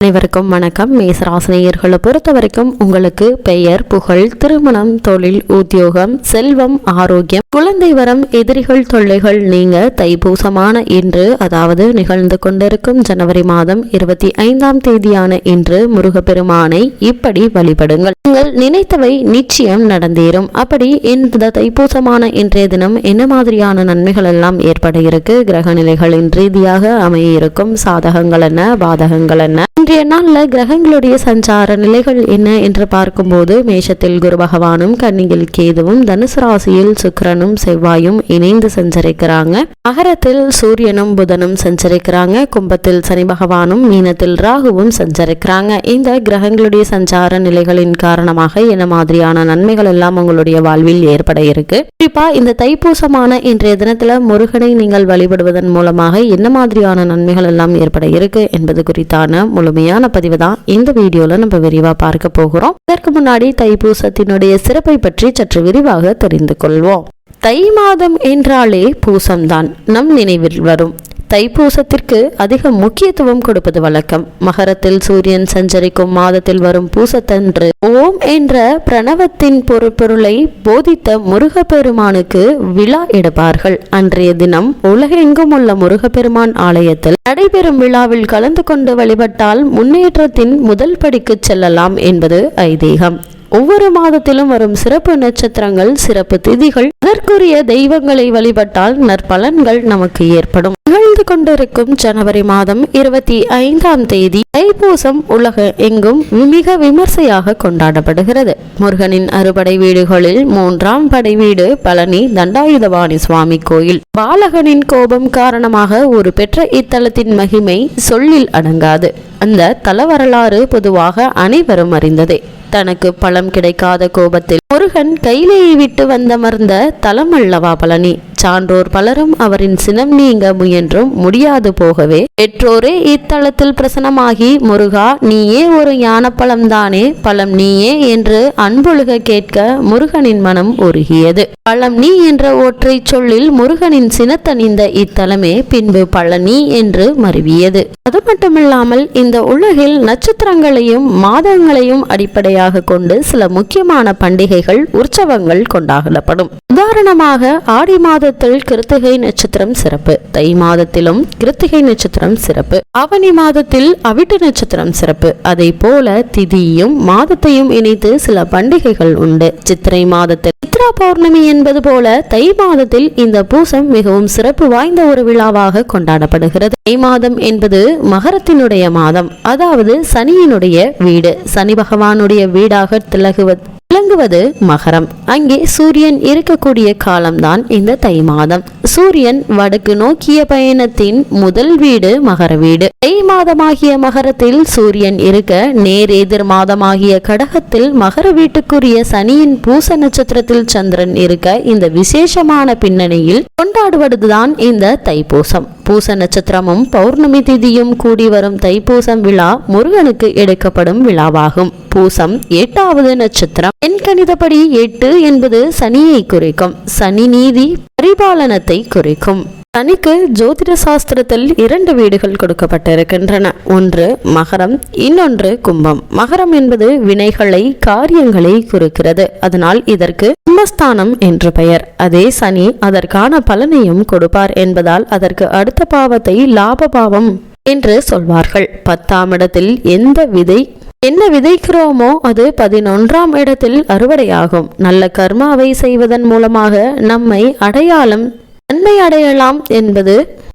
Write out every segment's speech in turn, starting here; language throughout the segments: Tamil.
அனைவருக்கும் வணக்கம். மேசராசினியர்களை பொறுத்த வரைக்கும் உங்களுக்கு பெயர் புகழ் திருமணம் தொழில் உத்தியோகம் செல்வம் ஆரோக்கியம் குழந்தை வரம் எதிரிகள் தொல்லைகள் நீங்க தைப்பூசமான இன்று அதாவது நிகழ்ந்து கொண்டிருக்கும் ஜனவரி மாதம் இருபத்தி ஐந்தாம் தேதியான இன்று முருகப்பெருமானை இப்படி வழிபடுங்கள். நீங்கள் நினைத்தவை நிச்சயம் நடந்தேறும். அப்படி இந்த தைப்பூசமான இன்றைய தினம் என்ன மாதிரியான நன்மைகள் எல்லாம் ஏற்பட இருக்கு? கிரக நிலைகளின் ரீதியாக அமைய இருக்கும். சாதகங்கள் என்ன? பாதகங்கள் என்ன? இன்றைய நாள்ல கிரகங்களுடைய சஞ்சார நிலைகள் என்ன என்று பார்க்கும்போது மேஷத்தில் குரு பகவானும் கன்னியில் கேதுவும் தனுசு ராசியில் சுக்கரனும் செவ்வாயும் இணைந்து சஞ்சரிக்கிறாங்க. அகரத்தில் சூரியனும் புதனும் சஞ்சரிக்கிறாங்க. கும்பத்தில் சனி பகவானும் மீனத்தில் ராகுவும் சஞ்சரிக்கிறாங்க. இந்த கிரகங்களுடைய சஞ்சார நிலைகளின் காரணமாக என்ன மாதிரியான நன்மைகள் எல்லாம் உங்களுடைய வாழ்வில் ஏற்பட இருக்கு? குறிப்பா இந்த தைப்பூசமான இன்றைய தினத்துல முருகனை நீங்கள் வழிபடுவதன் மூலமாக என்ன மாதிரியான நன்மைகள் எல்லாம் ஏற்பட இருக்கு என்பது குறித்தான முழு முழுமையான பதிவு தான். இந்த வீடியோல நம்ம விரிவா பார்க்க போகிறோம். இதற்கு முன்னாடி தைப்பூசத்தினுடைய சிறப்பை பற்றி சற்று விரிவாக தெரிந்து கொள்வோம். தை மாதம் என்றாலே பூசம்தான். நம் நினைவில் வரும். தைப்பூசத்திற்கு அதிக முக்கியத்துவம் கொடுப்பது வழக்கம். மகரத்தில் சூரியன் சஞ்சரிக்கும் மாதத்தில் வரும் பூசத்தன்று ஓம் என்ற பிரணவத்தின் பொருட்பொருளை போதித்த முருகப்பெருமானுக்கு விழா எடுப்பார்கள். அன்றைய தினம் உலகெங்கும் உள்ள முருகப்பெருமான் ஆலயத்தில் நடைபெறும் விழாவில் கலந்து கொண்டு வழிபட்டால் முன்னேற்றத்தின் முதல் படிக்கு செல்லலாம் என்பது ஐதீகம். ஒவ்வொரு மாதத்திலும் வரும் சிறப்பு நட்சத்திரங்கள் சிறப்பு திதிகள் அதற்குரிய தெய்வங்களை வழிபட்டால் நற்பலன்கள் நமக்கு ஏற்படும். நிகழ்ந்து கொண்டிருக்கும் ஜனவரி மாதம் இருபத்தி ஐந்தாம் தேதி தைப்பூசம் உலக எங்கும் மிக விமர்சையாக கொண்டாடப்படுகிறது. முருகனின் அறுபடை வீடுகளில் மூன்றாம் படை வீடு பழனி தண்டாயுதபாணி சுவாமி கோயில். பாலகனின் கோபம் காரணமாக ஒரு பெற்ற இத்தலத்தின் மகிமை சொல்லில் அடங்காது. அந்த தல வரலாறு பொதுவாக அனைவரும் அறிந்ததே. தனக்கு பழம் கிடைக்காத கோபத்தில் முருகன் கையிலேயே விட்டு வந்தமர்ந்த தலம் அல்லவா பழனி. சான்றோர் பலரும் அவரின் சினம் நீங்க முயன்றும் முடியாது போகவே. பெற்றோரே இத்தலத்தில் பிரசனமாகி முருகா நீயே ஒரு ஞானப்பழம்தானே பழம் நீயே என்று அன்பொழுக கேட்க முருகனின் மனம் உருகியது. பழம் நீ என்ற ஒற்றை சொல்லில் முருகனின் சினத்தணிந்த இத்தலமே பின்பு பழனி என்று மருவியது. அது மட்டுமில்லாமல் இந்த உலகில் நட்சத்திரங்களையும் மாதங்களையும் அடிப்படையாக கொண்டு சில முக்கியமான பண்டிகைகள் உற்சவங்கள் கொண்டாடப்படும். உதாரணமாக ஆடி மாதத்தில் கிருத்திகை நட்சத்திரம் சிறப்பு தை மாதத்திலும் கிருத்திகை நட்சத்திரம் சிறப்பு ஆவணி மாதத்தில் அவிட்டு நட்சத்திரம் சிறப்பு. அதை போல திதியும் மாதத்தையும் இணைத்து சில பண்டிகைகள் உண்டு. சித்திரை மாதத்தில் சித்ரா பௌர்ணமி என்பது போல தை மாதத்தில் இந்த பூசம் மிகவும் சிறப்பு வாய்ந்த ஒரு விழாவாக கொண்டாடப்படுகிறது. மே மாதம் என்பது மகரத்தினுடைய மாதம். அதாவது சனியினுடைய வீடு. சனி பகவானுடைய வீடாக திலகுவது விளங்குவது மகரம். அங்கே சூரியன் இருக்கக்கூடிய காலம்தான் இந்த தை மாதம். சூரியன் வடக்கு நோக்கிய பயணத்தின் முதல் வீடு மகர வீடு. தை மாதமாகிய மகரத்தில் சூரியன் இருக்க நேர் எதிர் மாதமாகிய கடகத்தில் மகர வீட்டுக்குரிய சனியின் பூச நட்சத்திரத்தில் சந்திரன் இருக்க இந்த விசேஷமான பின்னணியில் கொண்டாடுவதுதான் இந்த தைப்பூசம். பூச நட்சத்திரமும் பௌர்ணமி திதியும் கூடி வரும் தைப்பூசம் விழா முருகனுக்கு எடுக்கப்படும் விழாவாகும். பூசம் எட்டாவது நட்சத்திரம். என் கணிதப்படி எட்டு என்பது சனியை குறைக்கும். சனி நீதி பரிபாலனத்தை குறைக்கும். சனிக்கு ஜோதிட சாஸ்திரத்தில் இரண்டு வீடுகள் கொடுக்கப்பட்டிருக்கின்றன. ஒன்று மகரம் இன்னொன்று கும்பம். மகரம் என்பது வினைகளை காரியங்களை குறிக்கிறது. அதனால் இதற்கு கும்பஸ்தானம் என்று பெயர். அதே சனி அதற்கான பலனையும் கொடுப்பார் என்பதால் அதற்கு அடுத்த பாவத்தை லாப பாவம் என்று சொல்வார்கள். பத்தாம் இடத்தில் எந்த விதை என்ன விதைக்கிறோமோ அது பதினொன்றாம் இடத்தில் அறுவடையாகும். நல்ல கர்மாவை செய்வதன் மூலமாக நம்மை அடையாளம் நன்மை அடையலாம் என்பது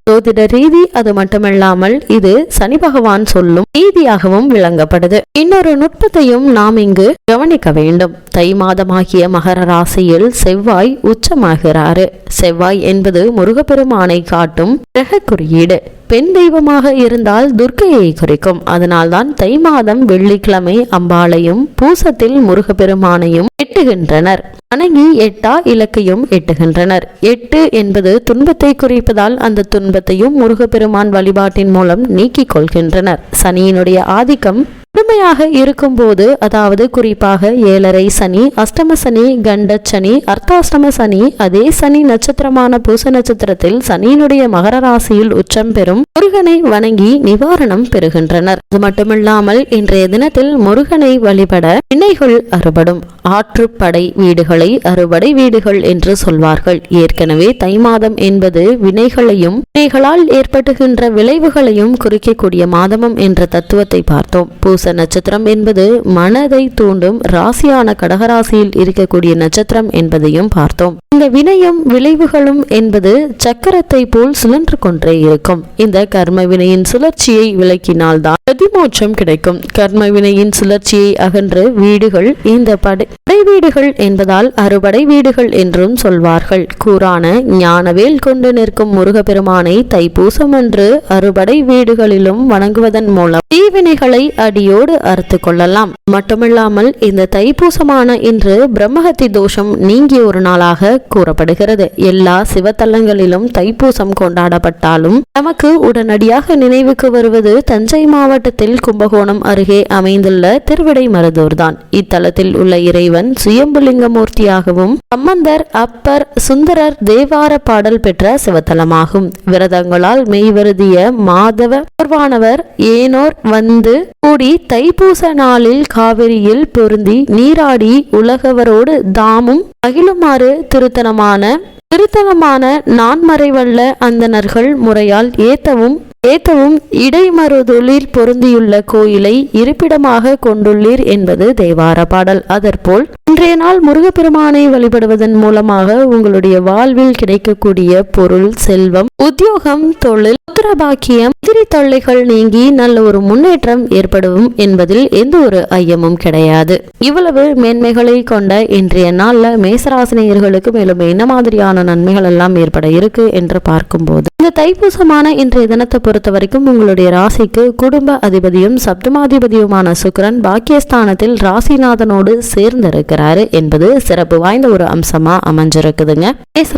ஜோதிட ரீதி அது மட்டுமல்லாமல் இது சனி பகவான் சொல்லும் ரீதியாகவும் விளங்கப்படுது. இன்னொரு நுட்பத்தையும் நாம் இங்கு கவனிக்க வேண்டும். தை மாதமாகிய மகர ராசியில் செவ்வாய் உச்சமாகிறாரு. செவ்வாய் என்பது முருகப்பெருமானை காட்டும் கிரக குறியீடு. பெண் தெய்வமாக இருந்தால் துர்க்கையை குறிக்கும். அதனால்தான் தை மாதம் வெள்ளிக்கிழமை அம்பாளையும் பூசத்தில் முருகப்பெருமானையும் எட்டுகின்றனர். வணங்கி எட்டா இலக்கையும் எட்டுகின்றனர். எட்டு என்பது துன்பத்தை குறிப்பதால் அந்த துன்பத்தையும் முருகப்பெருமான் வழிபாட்டின் மூலம் நீக்கிக் கொள்கின்றனர். சனியினுடைய ஆதிக்கம் கடுமையாக இருக்கும்போது அதாவது குறிப்பாக ஏழரை சனி அஷ்டம சனி கண்ட சனி அர்த்தாஷ்டம சனி அதே சனி நட்சத்திரமான பூச நட்சத்திரத்தில் சனியினுடைய மகர ராசியில் உச்சம் பெறும் முருகனை வணங்கி நிவாரணம் பெறுகின்றனர். அது மட்டுமில்லாமல் இன்றைய தினத்தில் முருகனை வழிபட வினைகள் அறுபடும். ஆற்றுப்படை வீடுகளை அறுபடை வீடுகள் என்று சொல்வார்கள். ஏற்கனவே தை மாதம் என்பது வினைகளையும் வினைகளால் ஏற்பட்டுகின்ற விளைவுகளையும் குறிக்கக்கூடிய மாதமும் என்ற தத்துவத்தை பார்த்தோம். பூச நட்சத்திரம் என்பது மனதை தூண்டும் ராசியான கடகராசியில் இருக்கக்கூடிய நட்சத்திரம் என்பதையும் பார்த்தோம். இந்த வினையும் விளைவுகளும் என்பது சக்கரத்தை போல் சுழன்று கொண்டே இருக்கும். இந்த கர்ம வினையின் சுழற்சியை விளக்கினால்தான் பிரதிமோட்சம் கிடைக்கும். கர்ம வினையின் சுழற்சியை அகன்று வீடுகள் இந்த படை வீடுகள் என்பதால் அறுபடை வீடுகள் என்றும் சொல்வார்கள். கூறான ஞானவேல் கொண்டு நிற்கும் முருகப்பெருமானை தைப்பூசம் என்று அறுபடை வீடுகளிலும் வணங்குவதன் மூலம் தீவினைகளை அடியோடு அறுத்து கொள்ளலாம். மட்டுமில்லாமல் இந்த தைப்பூசமான இன்று பிரம்மஹத்தி தோஷம் நீங்கிய ஒரு நாளாக கூறப்படுகிறது. எல்லா சிவத்தலங்களிலும் தைப்பூசம் கொண்டாடப்பட்டாலும் நமக்கு உடனடியாக நினைவுக்கு வருவது தஞ்சை மாவட்டத்தில் கும்பகோணம் அருகே அமைந்துள்ள திருவிடை மருதூர்தான். இத்தலத்தில் உள்ள இறைவன் சுயம்புலிங்கமூர்த்தியாகவும் சம்பந்தர் அப்பர் சுந்தரர் தேவார பாடல் பெற்ற சிவத்தலமாகும். விரதங்களால் மெய்வருதிய மாதவ பூர்வானவர் ஏனோர் வந்து கூடி தைப்பூச நாளில் காவிரியில் பொருந்தி நீராடி உலகவரோடு தாமும் மகிழுமாறு திருத்தனமான திருத்தனமான நான்மறைவல்ல அந்தனர்கள் முறையால் ஏத்தவும் ஏத்தவும் இடைமறுதொழில் பொருந்தியுள்ள கோயிலை இருப்பிடமாக கொண்டுள்ளீர் என்பது தேவார பாடல். அதற்போல் இன்றைய நாள் முருகப்பெருமானை வழிபடுவதன் மூலமாக உங்களுடைய வாழ்வில் கிடைக்கக்கூடிய பொருள் செல்வம் உத்தியோகம் தொழில் புத்திரபாக்கியம் எதிரி தொல்லைகள் நீங்கி நல்ல ஒரு முன்னேற்றம் ஏற்படும் என்பதில் எந்த ஒரு ஐயமும் கிடையாது. இவ்வளவு மேன்மைகளை கொண்ட இன்றைய நாள்ல மேசராசினியர்களுக்கு மேலும் என்ன மாதிரியான நன்மைகள் எல்லாம் ஏற்பட இருக்கு என்று பார்க்கும்போது இந்த தைப்பூசமான இன்றைய தினத்தை பொறுத்த வரைக்கும் உங்களுடைய ராசிக்கு குடும்ப அதிபதியும் சப்தமாதிபதியுமான சுக்கரன் பாக்கியஸ்தானத்தில் ராசிநாதனோடு சேர்ந்திருக்கிறாரு என்பது சிறப்பு வாய்ந்த ஒரு அம்சமா அமைஞ்சிருக்குதுங்க.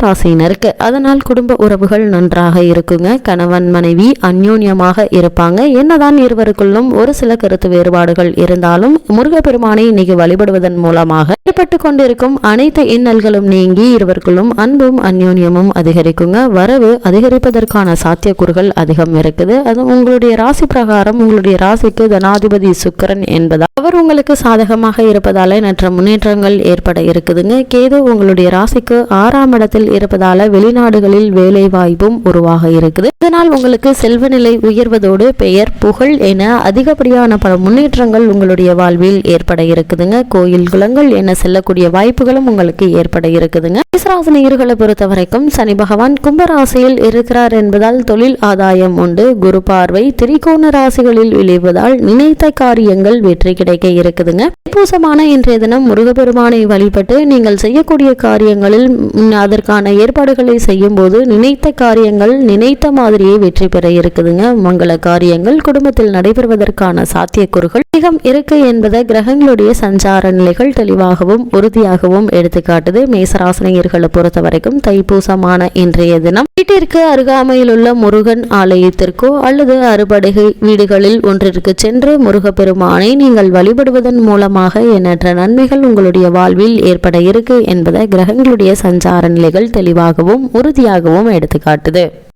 ராசியினருக்கு அதனால் குடும்ப உறவுகள் நன்றாக இருக்குங்க. கணவன் மனைவி அந்யோன்யமாக இருப்பாங்க. என்னதான் இருவருக்குள்ளும் ஒரு சில கருத்து வேறுபாடுகள் இருந்தாலும் முருகப்பெருமானை இன்னைக்கு வழிபடுவதன் மூலமாக ஏற்பட்டு கொண்டிருக்கும் அனைத்து இன்னல்களும் நீங்கி இருவருக்குள்ளும் அன்பும் அந்யோன்யமும் அதிகரிக்குங்க. வரவு அதிகரிப்பதற்கான சாத்தியக்கூறுகள் அதிகம் இருக்குது. அது உங்களுடைய ராசி பிரகாரம் உங்களுடைய ராசிக்கு தனாதிபதி சுக்கரன் என்பதால் அவர் உங்களுக்கு சாதகமாக இருப்பதால நற்ற முன்னேற்றங்கள் ஏற்பட இருக்குதுங்க. கேது உங்களுடைய ராசிக்கு ஆறாம் இடத்தில் இருப்பதால வெளிநாடுகளில் வேலை வாய்ப்பும் உருவாக இருக்குது. இதனால் உங்களுக்கு செல்வ நிலை உயர்வதோடு பெயர் புகழ் என அதிகப்படியான பல முன்னேற்றங்கள் உங்களுடைய வாழ்வில் ஏற்பட இருக்குதுங்க. கோயில் குளங்கள் என செல்லக்கூடிய வாய்ப்புகளும் உங்களுக்கு ஏற்பட இருக்குதுங்க. மேசராசினியர்களை பொறுத்த வரைக்கும் சனி பகவான் கும்பராசியில் இருக்கிறார் என்பதால் தொழில் ஆதாயம் உண்டு. குரு பார்வை திரிகோண ராசிகளில் விளைவதால் நினைத்த காரியங்கள் வெற்றி கிடைக்க இருக்குதுங்க. பூசமான இன்றைய தினம் முருகப்பெருமானை வழிபட்டு நீங்கள் செய்யக்கூடிய காரியங்களில் அதற்கான ஏற்பாடுகளை செய்யும் போது நினைத்த காரியங்கள் நினைத்த மாதிரியே வெற்றி பெற இருக்குதுங்க. மங்கள காரியங்கள் குடும்பத்தில் நடைபெறுவதற்கான சாத்தியக்கூறுகள் அதிகம் இருக்கு என்பதை கிரகங்களுடைய சஞ்சார நிலைகள் தெளிவாகவும் உறுதியாகவும் எடுத்துக்காட்டுது. மேசராசனையர்களை பொறுத்த வரைக்கும் தைப்பூசமான இன்றைய தினம். வீட்டிற்கு அருகாமையில் உள்ள முருகன் ஆலயத்தில் ஆலயத்திற்கோ அல்லது அறுபடுகை வீடுகளில் ஒன்றிற்கு சென்று முருகப்பெருமானை நீங்கள் வழிபடுவதன் மூலமாக எண்ணற்ற நன்மைகள் உங்களுடைய வாழ்வில் ஏற்பட இருக்கு என்பதை கிரகங்களுடைய சஞ்சார நிலைகள் தெளிவாகவும் உறுதியாகவும் எடுத்துக்காட்டுது.